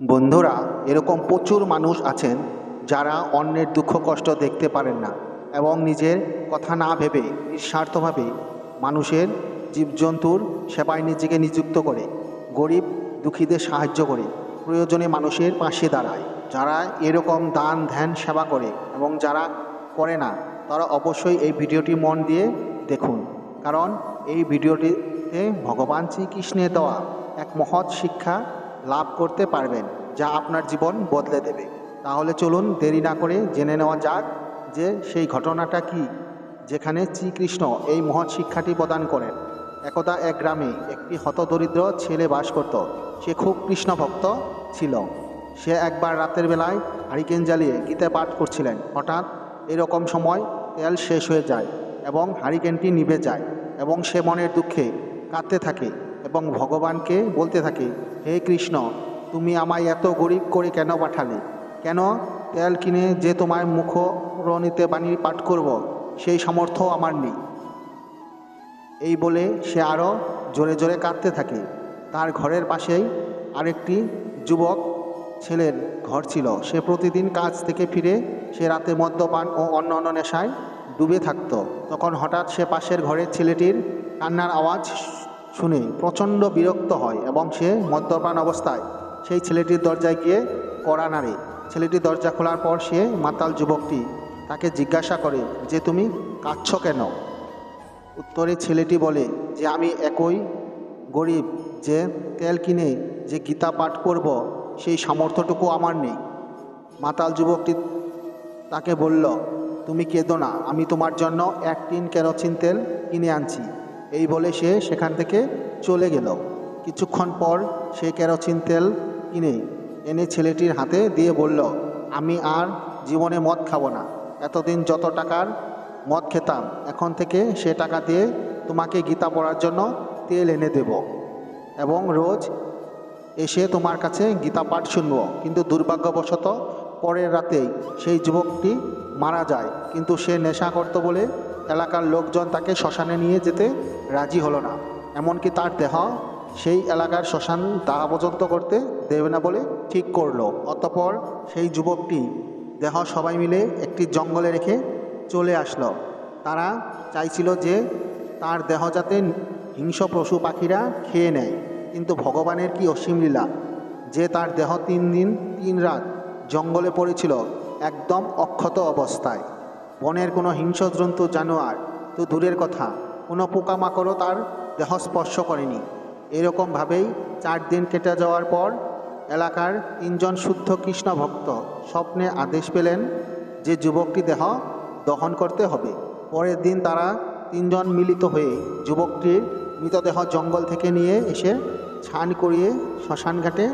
বন্ধুরা, এরকম প্রচুর মানুষ আছেন যারা অন্যের দুঃখ কষ্ট দেখতে পারেন না এবং নিজের কথা না ভেবে, নিঃস্বার্থভাবে মানুষের জীবজন্তুর সেবায় নিজেকে নিযুক্ত করে, গরিব দুঃখীদের সাহায্য করে, প্রয়োজনে মানুষের পাশে দাঁড়ায়। যারা এরকম দান, ধ্যান, সেবা করে এবং যারা করে না, তারা অবশ্যই এই ভিডিওটি মন দিয়ে দেখুন। কারণ এই ভিডিওটিতে ভগবান শ্রীকৃষ্ণের দেওয়া এক মহৎ শিক্ষা লাভ করতে পারবেন, যা আপনার জীবন বদলে দেবে। তাহলে চলুন দেরি না করে জেনে নেওয়া যাক যে সেই ঘটনাটা কি, যেখানে শ্রীকৃষ্ণ এই মহৎ শিক্ষাটি প্রদান করেন। একদা এক গ্রামে একটি হতদরিদ্র ছেলে বাস করত। সে খুব কৃষ্ণ ভক্ত ছিল। সে একবার রাতের বেলায় হারিকেন জ্বালিয়ে গীতা পাঠ করছিলেন। হঠাৎ এরকম সময় তেল শেষ হয়ে যায় এবং হারিকেনটি নিভে যায় এবং সে মনের দুঃখে কাঁদতে থাকে এবং ভগবানকে বলতে থাকে হে কৃষ্ণ, তুমি আমায় এত গরিব করে কেন পাঠালে? কেন? তেল কিনে যে তোমার মুখরণিতে বাণী পাঠ করব, সেই সামর্থ্য আমার নেই। এই বলে সে আরও জোরে জোরে কাঁদতে থাকে। তার ঘরের পাশেই আরেকটি যুবক ছেলের ঘর ছিল। সে প্রতিদিন কাজ থেকে ফিরে সে রাতে মদ্যপান ও অন্য অন্য নেশায় ডুবে থাকতো। তখন হঠাৎ সে পাশের ঘরের ছেলেটির কান্নার আওয়াজ শুনে, প্রচণ্ড বিরক্ত হয় এবং সে মদ্যপান অবস্থায় সেই ছেলেটির দরজায় গিয়ে কড়া নাড়ে। ছেলেটি দরজা খোলার পর সে মাতাল যুবকটি তাকে জিজ্ঞাসা করে, যে তুমি কাঁদছ কেন? উত্তরে ছেলেটি বলে, যে আমি একই গরিব, যে তেল কিনে, যে গীতা পাঠ করব, সেই সামর্থ্যটুকু আমার নেই। মাতাল যুবকটি তাকে বলল, তুমি কেঁদো না, আমি তোমার জন্য এক টিন কেরোসিন তেল কিনে আনছি। এই বলে সে সেখান থেকে চলে গেল। কিছুক্ষণ পর সে কেরোসিন তেল কিনে এনে ছেলেটির হাতে দিয়ে বলল, আমি আর জীবনে মদ খাব না। এতদিন যত টাকার মদ খেতাম, এখন থেকে সে টাকা দিয়ে তোমাকে গীতা পড়ার জন্য তেল এনে দেব এবং রোজ এসে তোমার কাছে গীতা পাঠ শুনব। কিন্তু দুর্ভাগ্যবশত পরের রাতেই সেই যুবকটি মারা যায়। কিন্তু সে নেশা করত বলে এলাকার লোকজন তাকে শ্মশানে নিয়ে যেতে রাজি হলো না। এমনকি তার দেহ সেই এলাকার শ্মশান দাহ পর্যন্ত করতে দেবে না বলে ঠিক করল। অতপর সেই যুবকটি দেহ সবাই মিলে একটি জঙ্গলে রেখে চলে আসলো। তারা চাইছিল যে তার দেহ যাতে হিংস্র পশু পাখিরা খেয়ে নেয়। কিন্তু ভগবানের কি অসীম লীলা? যে তার দেহ তিন দিন তিন রাত জঙ্গলে পড়েছিল, একদম অক্ষত অবস্থায়। বনের কোনো হিংস্র জন্তু জানোয়ার, তো দূরের কথা। কোনো পোকামাকড়ও তার দেহ স্পর্শ করেনি। এরকমভাবেই চার দিন কেটে যাওয়ার পর এলাকার তিনজন শুদ্ধ কৃষ্ণ ভক্ত স্বপ্নে আদেশ পেলেন যে যুবকটি দেহ দহন করতে হবে। পরের দিন তারা তিনজন মিলিত হয়ে যুবকটির মৃতদেহ জঙ্গল থেকে নিয়ে এসে ছান করিয়ে শ্মশানঘাটে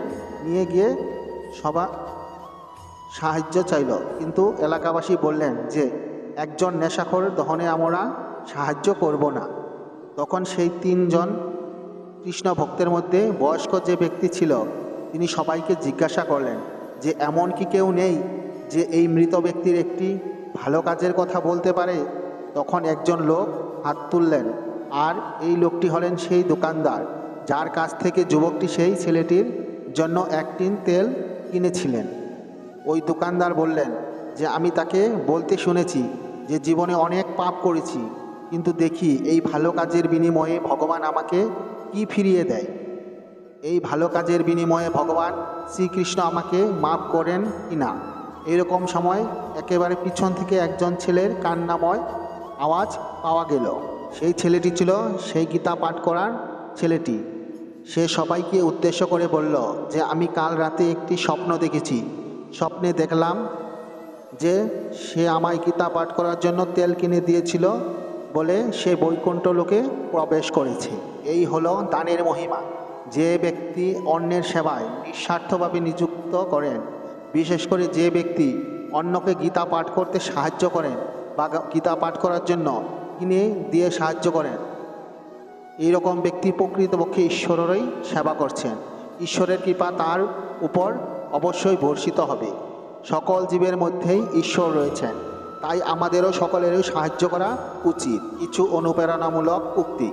নিয়ে গিয়ে সবা সাহায্য চাইল। কিন্তু এলাকাবাসী বললেন যে একজন নেশাখোর দহনে আমরা সাহায্য করব না। তখন সেই তিনজন কৃষ্ণ ভক্তের মধ্যে বয়স্ক যে ব্যক্তি ছিল, তিনি সবাইকে জিজ্ঞাসা করলেন যে, এমন কি কেউ নেই যে এই মৃত ব্যক্তির একটি ভালো কাজের কথা বলতে পারে? তখন একজন লোক হাত তুললেন, আর এই লোকটি হলেন সেই দোকানদার, যার কাছ থেকে যুবকটি সেই ছেলেটির জন্য এক টিন তেল কিনেছিলেন। ওই দোকানদার বললেন যে, আমি তাকে বলতে শুনেছি যে জীবনে অনেক পাপ করেছি, কিন্তু দেখি এই ভালো কাজের বিনিময়ে ভগবান আমাকে কি ফিরিয়ে দেয়? এই ভালো কাজের বিনিময়ে ভগবান শ্রীকৃষ্ণ আমাকে মাফ করেন কি না? এরকম সময় একেবারে পিছন থেকে একজন ছেলের কান্নাময় আওয়াজ পাওয়া গেল। সেই ছেলেটি ছিল সেই গীতা পাঠ করার ছেলেটি। সে সবাইকে উদ্দেশ্য করে বলল যে, আমি কাল রাতে একটি স্বপ্ন দেখেছি। স্বপ্নে দেখলাম যে সে আমায় গীতা পাঠ করার জন্য তেল কিনে দিয়েছিল বলে সে বৈকুণ্ঠ লোকে প্রবেশ করেছে। এই হলো দানের মহিমা। যে ব্যক্তি অন্যের সেবায় নিঃস্বার্থভাবে নিযুক্ত করেন, বিশেষ করে যে ব্যক্তি অন্যকে গীতা পাঠ করতে সাহায্য করেন বা গীতা পাঠ করার জন্য কিনে দিয়ে সাহায্য করেন, এইরকম ব্যক্তি প্রকৃতপক্ষে ঈশ্বরেরই সেবা করছেন। ঈশ্বরের কৃপা তার উপর অবশ্যই বর্ষিত হবে। সকল জীবের মধ্যেই ঈশ্বর রয়েছেন। তাই আমাদেরও সকলেরই সাহায্য করা উচিত। কিছু অনুপ্রেরণামূলক উক্তি।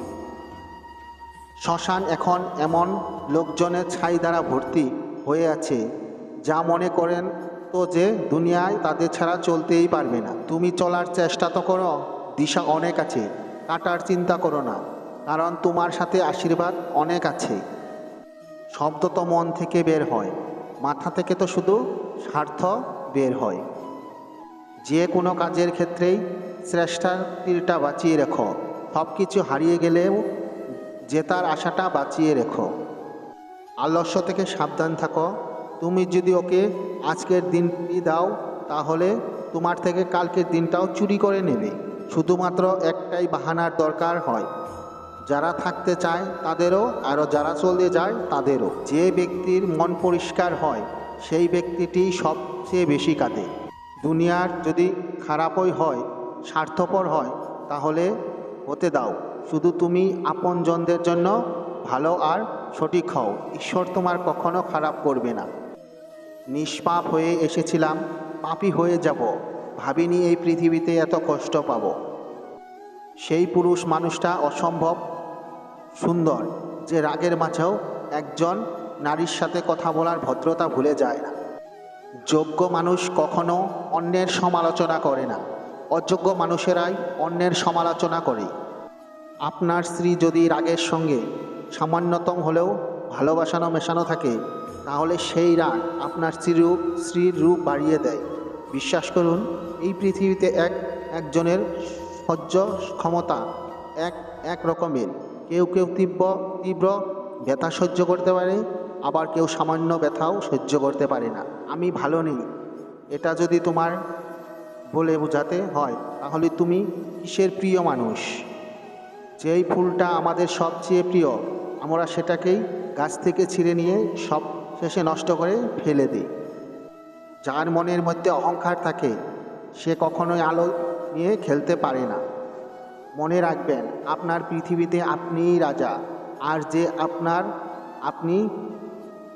শ্মশান এখন এমন লোকজনের ছাই দ্বারা ভর্তি হয়ে আছে, যা মনে করেন তো যে দুনিয়ায় তাদের ছাড়া চলতেই পারবে না। তুমি চলার চেষ্টা তো করো, দিশা অনেক আছে, কাটার চিন্তা করো না, কারণ তোমার সাথে আশীর্বাদ অনেক আছে। শব্দ তো মন থেকে বের হয়, মাথা থেকে তো শুধু স্বার্থ বের হয়। যে কোনো কাজের ক্ষেত্রেই শ্রেষ্ঠার তীরটা বাঁচিয়ে রেখো। সব কিছু হারিয়ে গেলেও জেতার আশাটা বাঁচিয়ে রেখো। আলস্য থেকে সাবধান থাকো। তুমি যদি ওকে আজকের দিনটি দাও, তাহলে তোমার থেকে কালকের দিনটাও চুরি করে নেবে। শুধুমাত্র একটাই বাহানার দরকার হয়। যারা থাকতে চায় তাদেরও আরও যারা চলে যায় তাদেরও। যে ব্যক্তির মন পরিষ্কার হয় সেই ব্যক্তিটি সবচেয়ে বেশি কাঁদে। দুনিয়ার যদি খারাপই হয়, স্বার্থপর হয়, তাহলে হতে দাও। শুধু তুমি আপনজনদের জন্য ভালো আর সঠিক হও। ঈশ্বর তোমার কখনো খারাপ করবে না। নিষ্পাপ হয়ে এসেছিলাম, পাপি হয়ে যাব। ভাবিনি এই পৃথিবীতে এত কষ্ট পাবো। সেই পুরুষ মানুষটা অসম্ভব সুন্দর, যে রাগের মাঝেও একজন নারীর সাথে কথা বলার ভদ্রতা ভুলে যায় না। যোগ্য মানুষ কখনো অন্যের সমালোচনা করে না। অযোগ্য মানুষেরাই অন্যের সমালোচনা করে। আপনার স্ত্রী যদি রাগের সঙ্গে সামান্যতম হলেও ভালোবাসানো মেশানো থাকে, তাহলে সেই রাগ আপনার স্ত্রীরূপ স্ত্রীর রূপ বাড়িয়ে দেয়। বিশ্বাস করুন, এই পৃথিবীতে এক, একজনের সহ্য ক্ষমতা এক এক রকমের। কেউ কেউ তীব্র তীব্র ব্যথা সহ্য করতে পারে আবার কেউ সামান্য ব্যথাও সহ্য করতে পারে না। আমি ভালো নেই। এটা যদি তোমার বলে বোঝাতে হয়, তাহলে তুমি কিসের প্রিয় মানুষ? যেই ফুলটা আমাদের সবচেয়ে প্রিয়, আমরা সেটাকেই গাছ থেকে ছিঁড়ে নিয়ে সব শেষে নষ্ট করে ফেলে দিই। যার মনের মধ্যে অহংকার থাকে, সে কখনোই আলো নিয়ে খেলতে পারে না। মনে রাখবেন, আপনার পৃথিবীতে আপনিই রাজা, আর যে আপনার, আপনি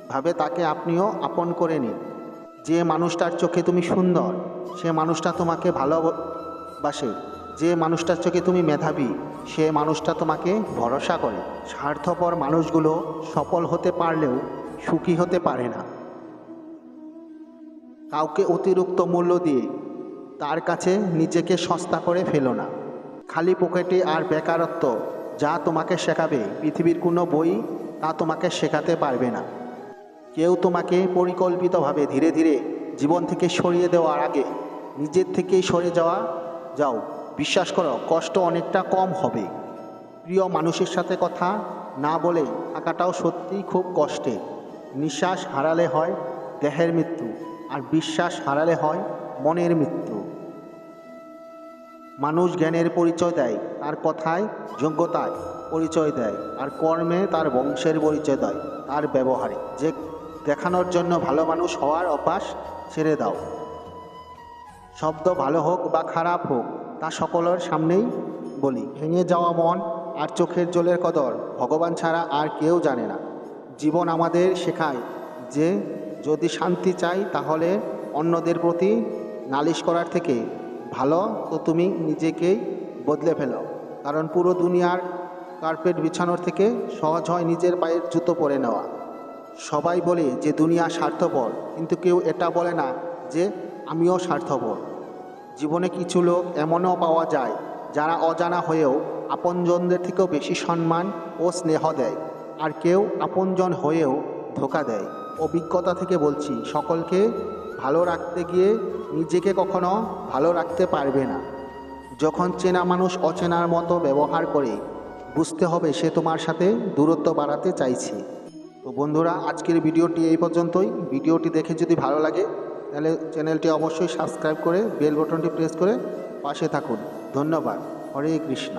ভাবে তাকে আপনিও আপন করে নিন। যে মানুষটার চোখে তুমি সুন্দর, সে মানুষটা তোমাকে ভালোবাসে। যে মানুষটার চোখে তুমি মেধাবী, সে মানুষটা তোমাকে ভরসা করে। স্বার্থপর মানুষগুলো সফল হতে পারলেও সুখী হতে পারে না। কাউকে অতিরিক্ত মূল্য দিয়ে তার কাছে নিজেকে সস্তা করে ফেলো না। খালি পকেটে আর বেকারত্ব যা তোমাকে শেখাবে, পৃথিবীর কোনো বই তা তোমাকে শেখাতে পারবে না। কেউ তোমাকে পরিকল্পিতভাবে ধীরে ধীরে জীবন থেকে সরিয়ে দেওয়ার আগে নিজের থেকেই সরে যাওয়া, যাও, বিশ্বাস করো, কষ্ট অনেকটা কম হবে। প্রিয় মানুষের সাথে কথা না বলে থাকাটাও সত্যিই খুব কষ্টের নিঃশ্বাস হারালে হয় দেহের মৃত্যু, আর বিশ্বাস হারালে হয় মনের মৃত্যু। মানুষ জ্ঞানের পরিচয় দেয়, তার কথায় যোগ্যতায় পরিচয় দেয়, আর কর্মে তার বংশের পরিচয় দেয়, তার ব্যবহারে। যে দেখানোর জন্য ভালো মানুষ হওয়ার অভ্যাস ছেড়ে দাও। শব্দ ভালো হোক বা খারাপ হোক, তা সকলের সামনেই বলি। ভেঙে যাওয়া মন আর চোখের জলের কদর, ভগবান ছাড়া আর কেউ জানে না। জীবন আমাদের শেখায় যে, যদি শান্তি চাই তাহলে অন্যদের প্রতি নালিশ করার থেকে ভালো তো তুমি নিজেকেই বদলে ফেলো। কারণ পুরো দুনিয়ার কার্পেট বিছানোর থেকে সহজ হয় নিজের পায়ের জুতো পরে নেওয়া। সবাই বলে যে দুনিয়া স্বার্থপর, কিন্তু কেউ এটা বলে না যে আমিও স্বার্থপর। জীবনে কিছু লোক এমনও পাওয়া যায় যারা অজানা হয়েও আপনজনদের থেকেও বেশি সম্মান ও স্নেহ দেয়, আর কেউ আপনজন হয়েও ধোকা দেয়। অভিজ্ঞতা থেকে বলছি, সকলকে ভালো রাখতে গিয়ে নিজেকে কখনো ভালো রাখতে পারবে না। যখন চেনা মানুষ অচেনার মতো ব্যবহার করে, বুঝতে হবে সে তোমার সাথে দূরত্ব বাড়াতে চাইছে। তো বন্ধুরা, আজকের ভিডিওটি এই পর্যন্তই। ভিডিওটি দেখে যদি ভালো লাগে, তাহলে চ্যানেলটি অবশ্যই সাবস্ক্রাইব করে, বেল বটনটি প্রেস করে পাশে থাকুন। ধন্যবাদ। হরে কৃষ্ণ।